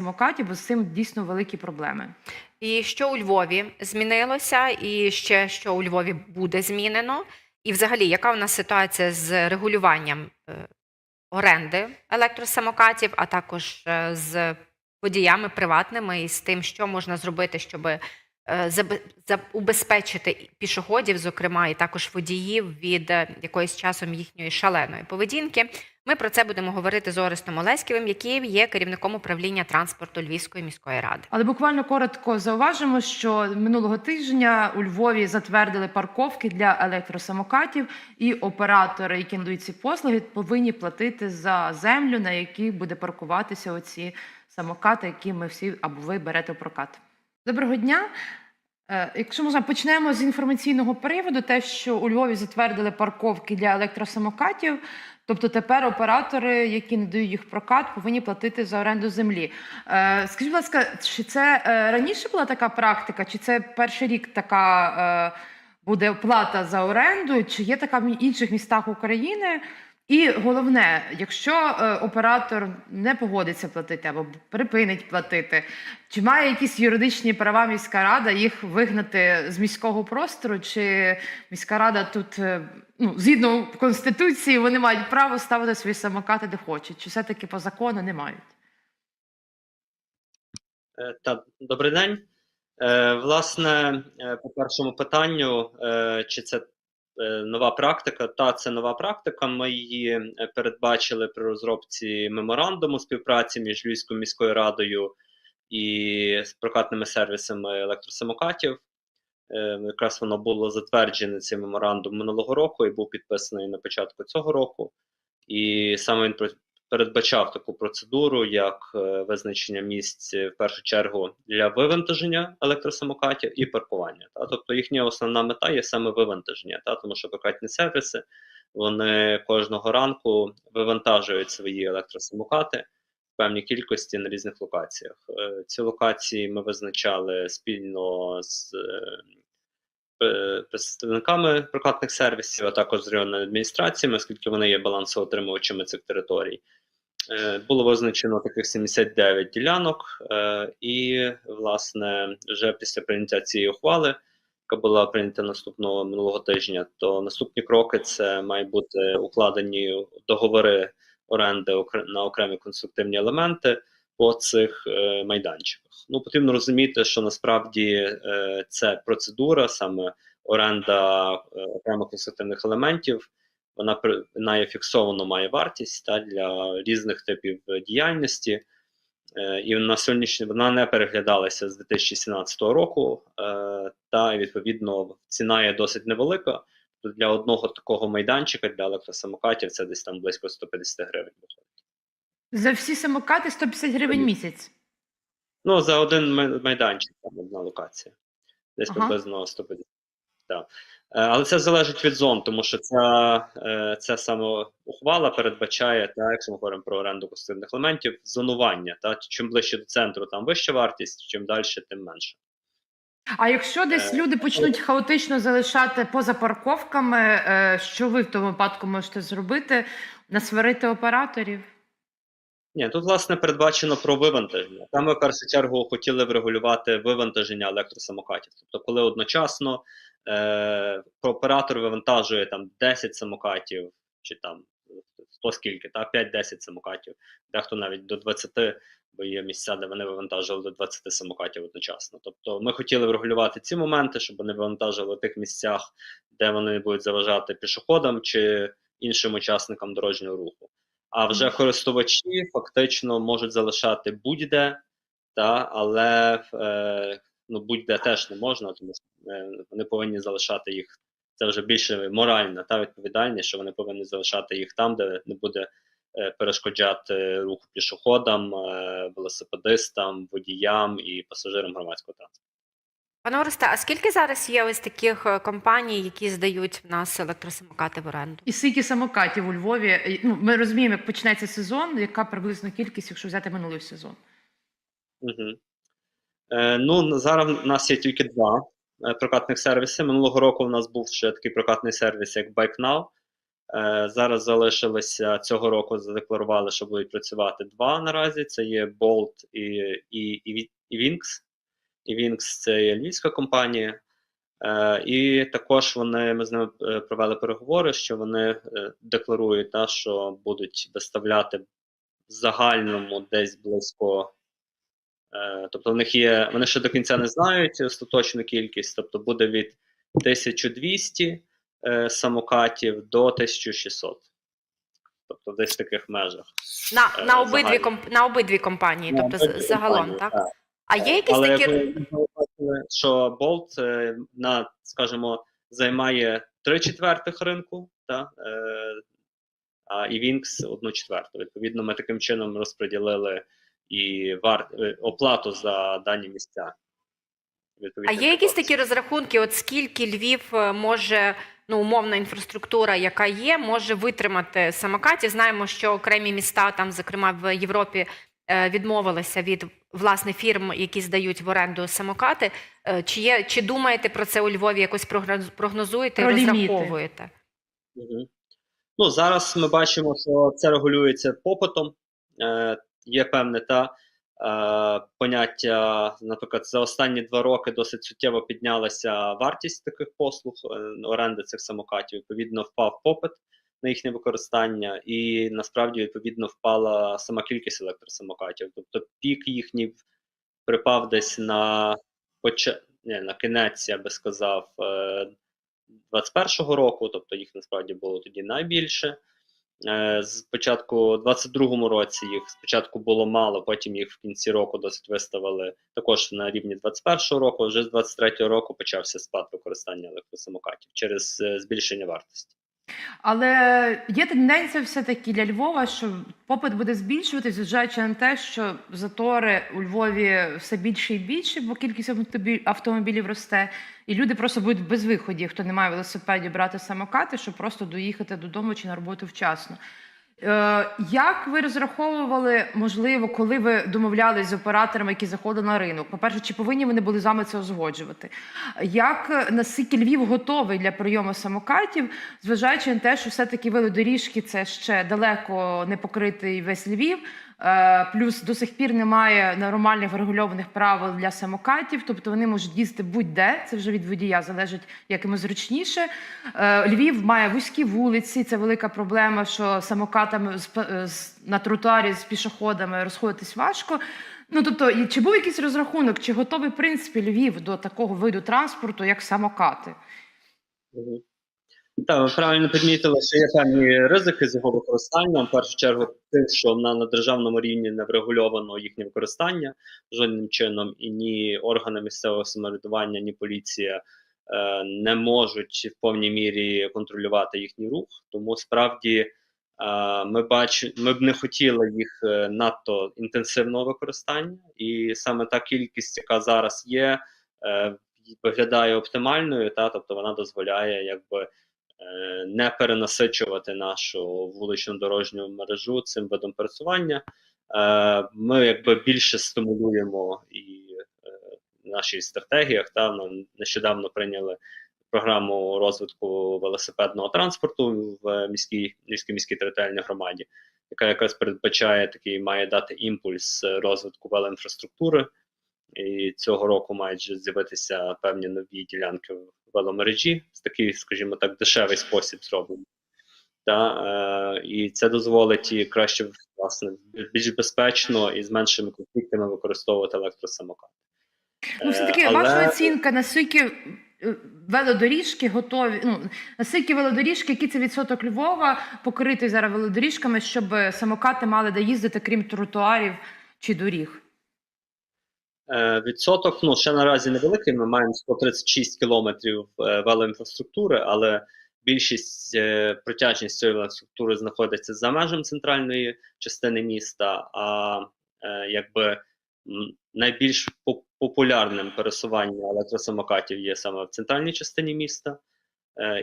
самокатів, бо з цим дійсно великі проблеми. І що у Львові змінилося, і ще що у Львові буде змінено? І взагалі, яка у нас ситуація з регулюванням е, оренди електросамокатів, а також е, з водіями приватними і з тим, що можна зробити, щоб е, убезпечити пішоходів, зокрема, і також водіїв від якоїсь часом їхньої шаленої поведінки. Ми про це будемо говорити з Орестом Олеськівим, який є керівником управління транспорту Львівської міської ради. Але буквально коротко зауважимо, що минулого тижня у Львові затвердили парковки для електросамокатів, і оператори, які надають ці послуги, повинні платити за землю, на якій буде паркуватися оці самокати, які ми всі або ви берете в прокат. Доброго дня. Е, Якщо можна, почнемо з інформаційного приводу, те, що у Львові затвердили парковки для електросамокатів. Тобто тепер оператори, які надають їх прокат, повинні платити за оренду землі. Е, скажіть, будь ласка, чи це е, раніше була така практика, чи це перший рік така е, буде оплата за оренду, чи є така в інших містах України? І головне, якщо е, оператор не погодиться платити або припинить платити, чи має якісь юридичні права міська рада їх вигнати з міського простору? Чи міська рада тут е, ну, згідно конституції вони мають право ставити свої самокати де хочуть? Чи все-таки по закону не мають? Е, Та добрий день. Власне, по першому питанню, чи це нова практика? Та це нова практика. Ми її е, передбачили при розробці меморандуму співпраці між Львівською міською радою і з прокатними сервісами електросамокатів. Е, Якраз воно було затверджене цей меморандум минулого року і був підписаний на початку цього року. І саме він передбачав таку процедуру, як е, визначення місць е, в першу чергу для вивантаження електросамокатів і паркування. Та? Тобто їхня основна мета є саме вивантаження, та? тому що прокатні сервіси вони кожного ранку вивантажують свої електросамокати в певній кількості на різних локаціях. Е, Ці локації ми визначали спільно з представниками прокатних сервісів, а також з районними адміністраціями, оскільки вони є балансоотримувачами цих територій. Е, Було визначено таких 79 ділянок, е, і, власне, вже після прийняття цієї ухвали, яка була прийнята наступного минулого тижня, то наступні кроки це мають бути укладені договори оренди на окремі конструктивні елементи по цих е, майданчиках. Ну, потрібно розуміти, що насправді е, це процедура, саме оренда е, окремих конструктивних елементів вона вона є фіксовано має вартість та, для різних типів діяльності. Е, І на сьогоднішній вона не переглядалася з 2017 року, та відповідно ціна є досить невелика. Для одного такого майданчика для електросамокатів це десь там близько 150 гривень. За всі самокати 150 гривень місяць. Ну, за один майданчик, там одна локація. Десь Ага. приблизно 150. Так. Е, Але це залежить від зон, тому що ця, е, ця саме ухвала передбачає, та, якщо ми говоримо про оренду конструктивних елементів, зонування. Та, чим ближче до центру, там вища вартість, чим далі, тим менше. А якщо десь Е, люди почнуть хаотично залишати поза парковками, що ви в тому випадку можете зробити? Насварити операторів? Ні, тут власне передбачено про вивантаження. Там ми в першу чергу хотіли врегулювати вивантаження електросамокатів. Тобто, коли одночасно е, оператор вивантажує там 10 самокатів, чи там хто скільки, та 5-10 самокатів, дехто навіть до 20, бо є місця, де вони вивантажували до 20 самокатів одночасно. Тобто ми хотіли врегулювати ці моменти, щоб вони вивантажували в тих місцях, де вони будуть заважати пішоходам чи іншим учасникам дорожнього руху. А вже користувачі фактично можуть залишати будь-де, та, але е, ну, будь-де теж не можна, тому що е, вони повинні залишати їх. Це вже більше моральна та відповідальність, що вони повинні залишати їх там, де не буде е, перешкоджати руху пішоходам, е, велосипедистам, водіям і пасажирам громадського транспорту. Пане Оресте, а скільки зараз є ось таких е, компаній, які здають в нас електросамокати в оренду? І скільки самокатів у Львові? Ну, ми розуміємо, як почнеться сезон, яка приблизно кількість, якщо взяти минулий сезон. Угу. Е, ну, зараз в нас є тільки два е, прокатних сервіси. Минулого року у нас був ще такий прокатний сервіс, як BikeNow. Е, Зараз залишилося цього року. Задекларували, що будуть працювати два наразі. Це є Bolt і, і, і, і Wings. І Wings це є львівська компанія. Е, і також вони ми з ними е, провели переговори, що вони е, декларують, та, що будуть виставляти в загальному десь близько. Тобто, в них є, вони ще до кінця не знають остаточну кількість, тобто буде від 1200 е, самокатів до 1600. Тобто десь в таких межах. На, на, обидві, комп, на обидві компанії, тобто з- Обидві загалом, компанії, так? А є якісь Але такі. ви бачили, що Bolt е, на, скажімо, займає три четвертих ринку, та, е, а і Wings одну четверту. Відповідно, ми таким чином розподілили і вар... е, оплату за дані місця. А є якісь такі розрахунки, от скільки Львів може, ну, умовна інфраструктура, яка є, може витримати самокатів? Знаємо, що окремі міста, там, зокрема в Європі, відмовилися від власне фірм, які здають в оренду самокати. Е, Чи є, чи думаєте про це у Львові? Якось прогноз- прогнозуєте, Про розраховуєте? Мгм. Ну, зараз ми бачимо, що це регулюється попитом. Е, є певне та е, поняття, наприклад, за останні два роки досить суттєво піднялася вартість таких послуг е, оренди цих самокатів. Відповідно, впав попит на їхнє використання, і насправді відповідно впала сама кількість електросамокатів. Тобто пік їхній припав десь на поча... Ні, на кінець, я би сказав, е, 21-го року, тобто їх насправді було тоді найбільше. Е, З початку, у 22-му році їх спочатку було мало, потім їх в кінці року досить виставили також на рівні 21-го року. Вже з 23-го року почався спад використання електросамокатів через е, збільшення вартості. Але є тенденція все-таки для Львова, що попит буде збільшуватися, зважаючи на те, що затори у Львові все більше і більше, бо кількість автомобілів росте, і люди просто будуть без виходів, хто не має велосипедів, брати самокати, щоб просто доїхати додому чи на роботу вчасно. Е, як ви розраховували, можливо, коли ви домовлялись з операторами, які заходили на ринок? По-перше, чи повинні вони були з вами це узгоджувати? Як е, наскільки Львів готовий для прийому самокатів, зважаючи на те, що все-таки велодоріжки це ще далеко не покритий весь Львів. Е, Плюс до сих пір немає нормальних врегульованих правил для самокатів, тобто вони можуть їздити будь-де. Це вже від водія залежить, як йому зручніше. Е, Львів має вузькі вулиці. Це велика проблема, що самокатами на тротуарі з пішоходами розходитись важко. Ну тобто, чи був якийсь розрахунок, чи готовий в принципі Львів до такого виду транспорту, як самокати? Так, ви правильно підмітили, що є певні ризики з його використанням. В першу чергу, тим, що на, на державному рівні не врегульовано їхнє використання жодним чином, і ні органи місцевого самоврядування, ні поліція е, не можуть в повній мірі контролювати їхній рух. Тому справді е, ми бач, ми б не хотіли їх е, надто інтенсивного використання, і саме та кількість, яка зараз є, е, виглядає оптимальною, та тобто вона дозволяє якби не перенасичувати нашу вуличну дорожню мережу цим видом пересування. Е, Ми якби більше стимулюємо і е, в нашій стратегіях. Та ну, нещодавно прийняли програму розвитку велосипедного транспорту в міській міській міській територіальній громаді, яка якраз передбачає такий, має дати імпульс е, розвитку велоінфраструктури. І цього року мають вже з'явитися певні нові ділянки в веломережі в такий, скажімо так, дешевий спосіб зроблено. Та, е, і це дозволить і краще власне більш безпечно і з меншими конфліктами використовувати електросамокат. Ну, все таки, Е, але- ваша оцінка, наскільки е, велодоріжки готові, ну наскільки велодоріжки, який це відсоток Львова покритий зараз велодоріжками, щоб самокати мали де їздити, крім тротуарів чи доріг? Е, Відсоток ну ще наразі невеликий. Ми маємо 136 кілометрів е, велоінфраструктури, але більшість е, протяжність цієї велоінфраструктури знаходиться за межами центральної частини міста. А якби найбільш популярним пересуванням електросамокатів є саме в центральній частині міста.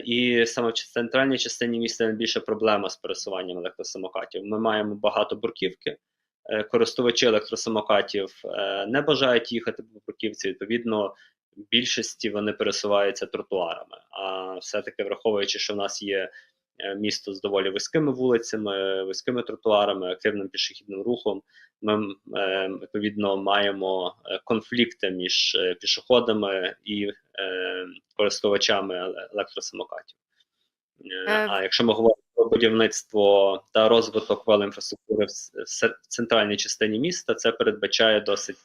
І саме в центральній частині міста найбільша проблема з пересуванням електросамокатів. Ми маємо багато бурківки. Е, Користувачі електросамокатів е, не бажають їхати по бурківці. Відповідно, більшості вони пересуваються тротуарами. А все-таки враховуючи, що в нас є е, місто з доволі вузькими вулицями, вузькими тротуарами, активним пішохідним рухом. Ми відповідно маємо конфлікти між пішоходами і користувачами електросамокатів. А якщо ми говоримо будівництво та розвиток велоінфраструктури в, центральній частині міста, це передбачає досить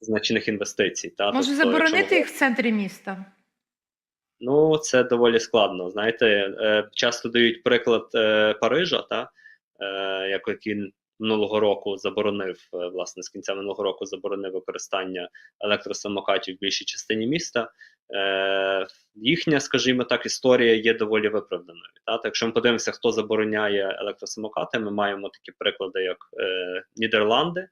значних інвестицій. Та? Може Тобто, якщо заборонити їх в центрі міста? Ну, це доволі складно. Знаєте, е, часто дають приклад е, Парижа, та, е, як який минулого року заборонив, е, власне, з кінця минулого року заборонив використання електросамокатів в більшій частині міста. Е, їхня, скажімо так, історія є доволі виправданою. Та? Так, якщо ми подивимося, хто забороняє електросамокати, ми маємо такі приклади, як е, Нідерланди,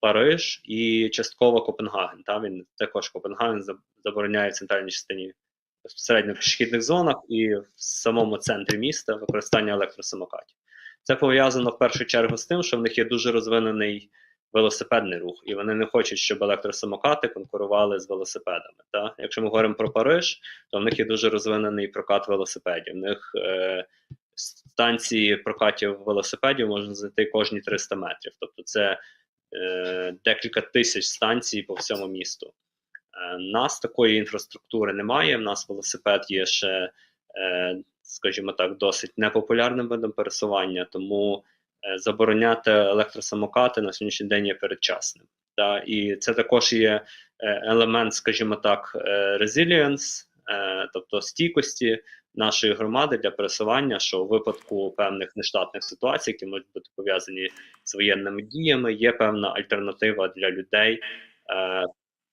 Париж і частково Копенгаген. Та? Він також Копенгаген забороняє в центральній частині в пішохідних зонах і в самому центрі міста використання електросамокатів. Це пов'язано в першу чергу з тим, що в них є дуже розвинений велосипедний рух, і вони не хочуть, щоб електросамокати конкурували з велосипедами. Та? Якщо ми говоримо про Париж, то в них є дуже розвинений прокат велосипедів. В них е, станції прокатів велосипедів можна знайти кожні 300 метрів. Тобто це е, декілька тисяч станцій по всьому місту. Е, нас такої інфраструктури немає. В нас велосипед є ще, е, скажімо так, досить непопулярним видом пересування, тому е, забороняти електросамокати на сьогоднішній день є передчасним. Та, і це також є е, елемент, скажімо так, е, resilience, тобто стійкості нашої громади для пересування, що у випадку певних нештатних ситуацій, які можуть бути пов'язані з воєнними діями, є певна альтернатива для людей.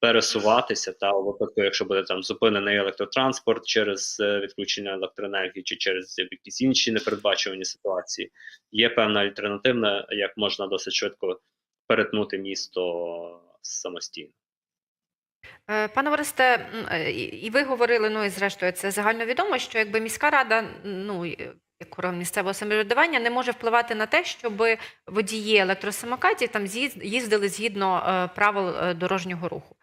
Пересуватися та у випадку, якщо буде там зупинений електротранспорт через е, відключення електроенергії чи через якісь інші непередбачувані ситуації, є певна альтернативна, як можна досить швидко перетнути місто самостійно. Е, Пане Оресте, е, і ви говорили, ну і зрештою, це загальновідомо, що якби міська рада, ну як орган місцевого самоврядування, не може впливати на те, щоб водії електросамокатів там їздили згідно правил дорожнього руху.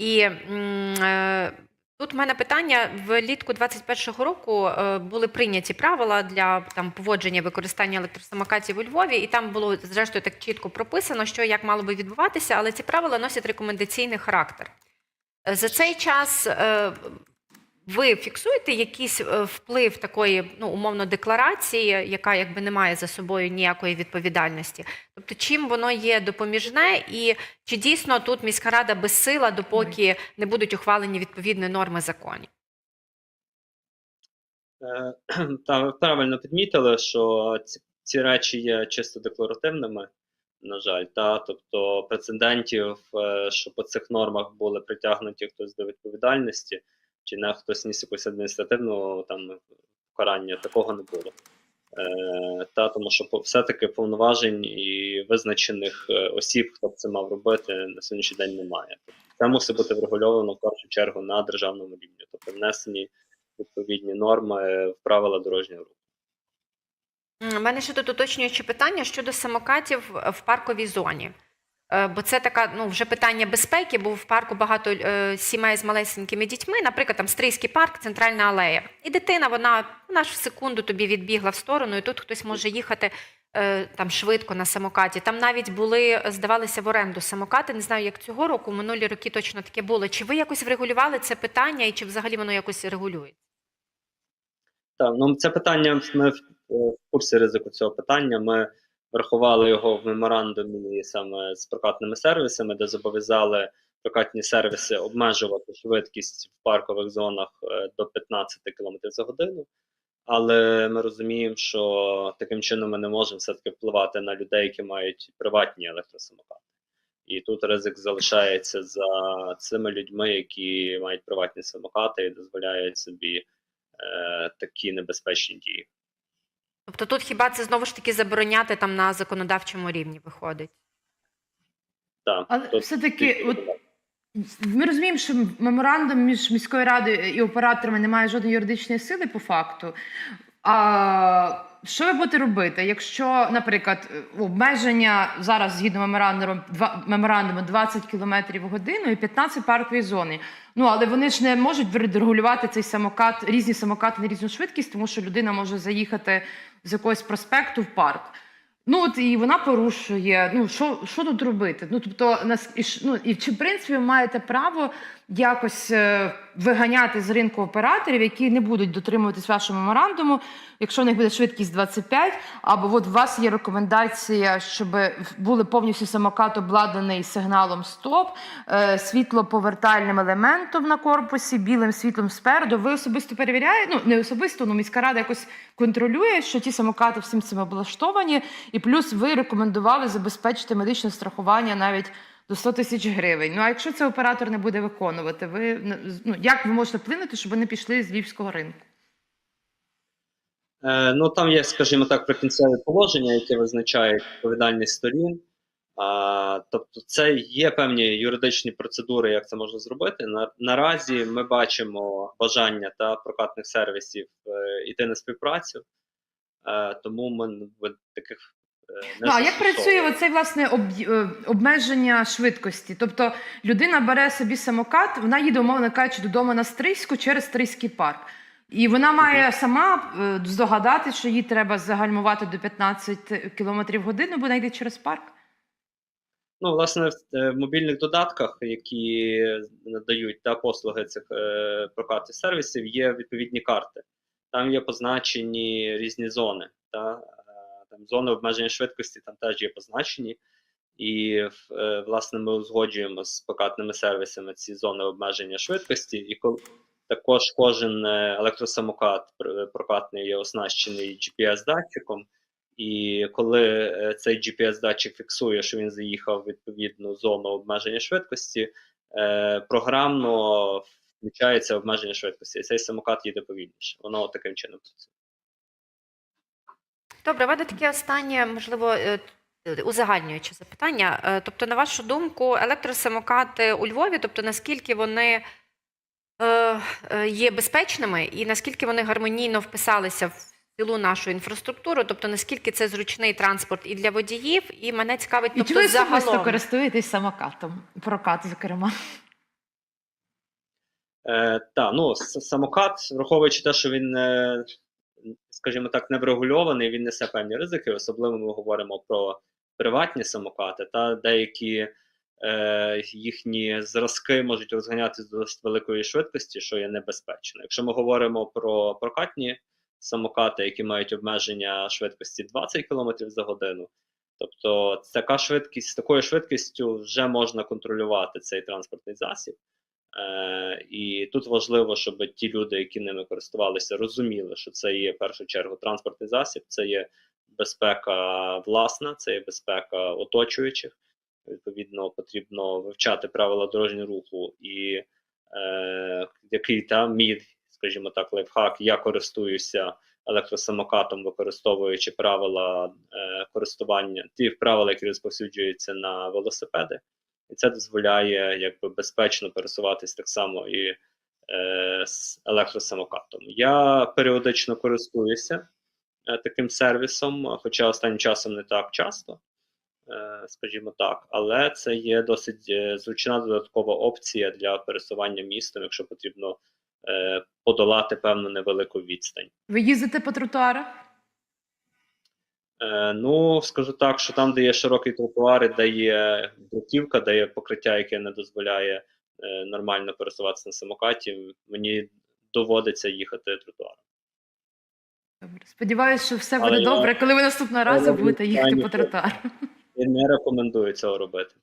І е, тут в мене питання: влітку 21-го року е, були прийняті правила для там поводження використання електросамокатів у Львові, і там було зрештою так чітко прописано, що як мало би відбуватися, але ці правила носять рекомендаційний характер. Е, За цей час ви фіксуєте якийсь е, вплив такої, ну умовно, декларації, яка якби не має за собою ніякої відповідальності? Тобто, чим воно є допоміжне, і чи дійсно тут міська рада безсила, допоки не будуть ухвалені відповідні норми законів? Е, правильно підмітили, що ці, ці речі є чисто декларативними, на жаль, та тобто прецедентів, е, що по цих нормах були притягнуті хтось до відповідальності, чи не хтось ніс якусь адміністративного там покарання, такого не було. Е, та тому що все-таки повноважень і визначених е, осіб, хто б це мав робити, на сьогоднішній день немає. Це мусить бути врегульовано в першу чергу на державному рівні, тобто внесені відповідні норми в правила дорожнього руху. У мене ще тут уточнююче питання щодо самокатів в парковій зоні. Е, Бо це така ну вже питання безпеки, бо в парку багато е, сімей з малесенькими дітьми, наприклад, там Стрийський парк, центральна алея. І дитина, вона, вона ж в секунду тобі відбігла в сторону, і тут хтось може їхати е, там швидко на самокаті. Там навіть були, здавалися в оренду самокати. Не знаю, як цього року, минулі роки точно таке було. Чи ви якось врегулювали це питання, і чи взагалі воно якось регулюється? Так, ну це питання. Ми в, в курсі ризику цього питання. Ми врахували його в меморандумі саме з прокатними сервісами, де зобов'язали прокатні сервіси обмежувати швидкість в паркових зонах е, до 15 км за годину. Але ми розуміємо, що таким чином ми не можемо все-таки впливати на людей, які мають приватні електросамокати. І тут ризик залишається за цими людьми, які мають приватні самокати і дозволяють собі е, такі небезпечні дії. Тобто тут хіба це знову ж таки забороняти там на законодавчому рівні виходить? Так, Але все-таки, от. Ми розуміємо, що меморандум між міською радою і операторами не має жодної юридичної сили по факту. А що ви будете робити, якщо, наприклад, обмеження зараз згідно меморандуму, меморандуму 20 км в годину і 15 паркової зони? Ну але вони ж не можуть відрегулювати цей самокат, різні самокати на різну швидкість, тому що людина може заїхати з якогось проспекту в парк. Ну от і вона порушує. Ну що, що тут робити? Ну тобто, нас і ну і чи в принципі ви маєте право якось е, виганяти з ринку операторів, які не будуть дотримуватись вашого меморандуму, якщо в них буде швидкість 25, або от у вас є рекомендація, щоб були повністю самокат обладнаний сигналом стоп, е, світлоповертальним елементом на корпусі, білим світлом спереду. Ви особисто перевіряєте? Ну не особисто, ну міська рада якось контролює, що ті самокати всім цим облаштовані, і плюс ви рекомендували забезпечити медичне страхування навіть до 100 тисяч гривень. Ну а якщо це оператор не буде виконувати, ви ну як ви можете вплинути, щоб вони пішли з львівського ринку? Е, ну там є, скажімо так, прикінцеві положення, які визначають відповідальність сторін. А, тобто, це є певні юридичні процедури, як це можна зробити. На, наразі ми бачимо бажання та прокатних сервісів е, йти на співпрацю, е, тому ми в таких Ну, а як працює оцей власне об, е, обмеження швидкості? Тобто людина бере собі самокат, вона їде, умовно кажучи, додому на Стрийську через Стрийський парк. І вона має сама е, здогадати, що їй треба загальмувати до 15 км в годину, бо вона йде через парк. Ну, власне, в, е, мобільних додатках, які надають та послуги цих прокатних сервісів, є відповідні карти. Там є позначені різні зони. Та, там зони обмеження швидкості там теж є позначені. І е, власне ми узгоджуємо з прокатними сервісами ці зони обмеження швидкості. І також кожен е, електросамокат прокатний є оснащений GPS-датчиком. І коли е, цей GPS-датчик фіксує, що він заїхав в відповідну зону обмеження швидкості, е, програмно включається обмеження швидкості, і цей самокат їде повільніше. Воно таким чином працює. Добре, в мене таке останнє, можливо, е, узагальнююче запитання. Е, Тобто, на вашу думку, електросамокати у Львові, тобто наскільки вони е, е, є безпечними і наскільки вони гармонійно вписалися в цілу нашу інфраструктуру, тобто наскільки це зручний транспорт і для водіїв, і мене цікавить, І чи тобто ви особисто користуєтесь самокатом? Прокат, зокрема. Е, та, ну, самокат, враховуючи те, що він, е, скажімо так, не врегульований, він несе певні ризики. Особливо ми говоримо про приватні самокати, та деякі е, їхні зразки можуть розганятися до досить великої швидкості, що є небезпечно. Якщо ми говоримо про прокатні самокати, які мають обмеження швидкості 20 км за годину, тобто така швидкість, з такою швидкістю вже можна контролювати цей транспортний засіб. Е, і тут важливо, щоб ті люди, які ними користувалися, розуміли, що це є в першу чергу транспортний засіб, це є безпека власна, це є безпека оточуючих. Відповідно, потрібно вивчати правила дорожнього руху і е, який там мій, скажімо так, лайфхак, я користуюся електросамокатом, використовуючи правила е, користування, ті правила, які розповсюджуються на велосипеди і це дозволяє якби безпечно пересуватись так само і е, з електросамокатом. Я періодично користуюся е, таким сервісом, хоча останнім часом не так часто, е, скажімо так, але це є досить е, зручна додаткова опція для пересування містом, якщо потрібно е, подолати певну невелику відстань. Ви їздите по тротуарах? Е, ну, скажу так, що там, де є широкий тротуар, де є бруківка, де є покриття, яке не дозволяє е, нормально пересуватися на самокаті, мені доводиться їхати тротуаром. Добре. Сподіваюсь, що все Але буде я- добре, коли ви наступного разу будете їхати по тротуару. І не рекомендую цього робити.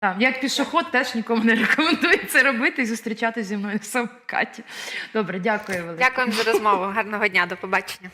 Так, як пішоход теж нікому не рекомендую це робити і зустрічатися зі мною в самокаті. Добре, дякую велике. Дякуємо за розмову. Гарного дня, до побачення.